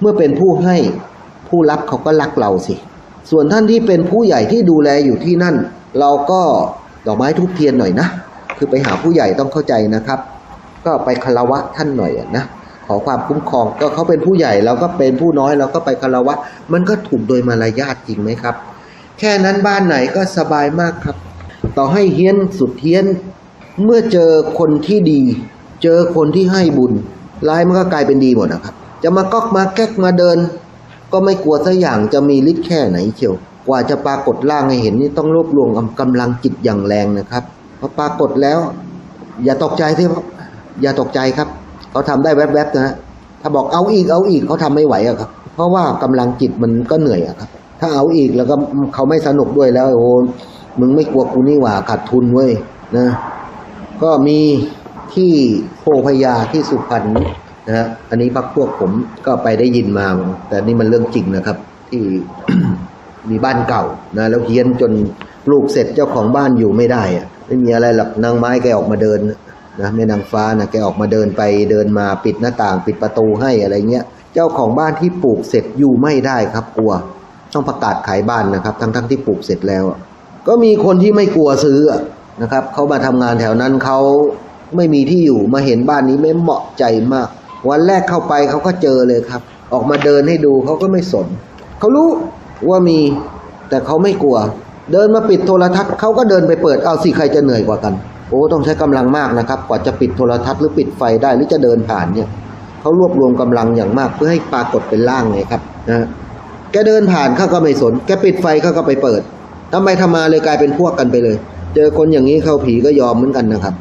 เมื่อเป็นผู้ให้ผู้รับเขาก็รักเราสิ ส่วนท่านที่เป็นผู้ใหญ่ที่ดูแลอยู่ที่นั่น เราก็ดอกไม้ทุบเทียนหน่อยนะ คือไปหาผู้ใหญ่ต้องเข้าใจนะครับ ก็ไปคารวะท่านหน่อยอะนะ ขอความคุ้มครองก็เขาเป็นผู้ใหญ่เราก็เป็นผู้น้อยเราก็ไปคารวะ มันก็ถูกโดยมารยาทจริงไหมครับ แค่นั้นบ้านไหนก็สบายมากครับ ต่อให้เฮี้ยนสุดเฮี้ยน เมื่อเจอคนที่ดี เจอคนที่ให้บุญร้ายมันก็กลายเป็นดีหมดนะครับ จะมาก๊อกมาแก๊กมาเดิน ก็ไม่กลัวสักอย่างจะมีฤทธิ์แค่ไหนเชียว กว่าจะปรากฏร่างให้เห็นนี่ต้องรวบรวมกำลังจิตอย่างแรงนะครับพอปรากฏแล้ว อย่าตกใจสิครับอย่าตกใจครับเขาทำได้แวบๆนะฮะถ้าบอกเอาอีกเอาอีกเขาทำไม่ไหวอะครับ เพราะว่ากำลังจิตมันก็เหนื่อยอะครับ ถ้าเอาอีกแล้วก็เขาไม่สนุกด้วยแล้วโอ้มึงไม่กลัวกูนี่หว่าขาดทุนเว้ยนะ ก็มีที่โพพยาที่สุพรรณ นะฮะอันนี้พักพวกผมก็ไปได้ยินมา แต่นี่มันเรื่องจริงนะครับ ที่มีบ้านเก่านะแล้วเฮี้ยนจนปลูกเสร็จเจ้าของบ้านอยู่ไม่ได้อะไม่มีอะไรหรอกนางไม้แกออกมาเดินนะแม่นางฟ้านะแกออกมาเดินไปเดินมาปิดหน้าต่างปิดประตูให้อะไรเงี้ยเจ้าของบ้านที่ปลูกเสร็จอยู่ไม่ได้ครับกลัว ต้องประกาศขายบ้านนะครับ ทั้งทั้งๆที่ปลูกเสร็จแล้ว ก็มีคนที่ไม่กลัวซื้อนะครับเขามาทำงานแถวนั้นเขาไม่มีที่อยู่มาเห็นบ้านนี้ไม่เหมาะใจมาก วันแรกเข้าไปเขาก็เจอเลยครับ ออกมาเดินให้ดูเขาก็ไม่สนเขารู้ว่ามีแต่เขาไม่กลัว เดินมาปิดโทรทัศน์เขาก็เดินไปเปิดเอาสิใครจะเหนื่อยกว่ากัน โอ้ต้องใช้กำลังมากนะครับ กว่าจะปิดโทรทัศน์หรือปิดไฟได้หรือจะเดินผ่านเนี่ยเขารวบรวมกำลังอย่างมากเพื่อให้ปรากฏเป็นร่างไงครับนะแกเดินผ่านเขาก็ไม่สน แกปิดไฟเขาก็ไปเปิดทำไมทำมาเลยกลายเป็นพวกกันไปเลย เจอคนอย่างนี้เข้าผีก็ยอมเหมือนกันนะครับ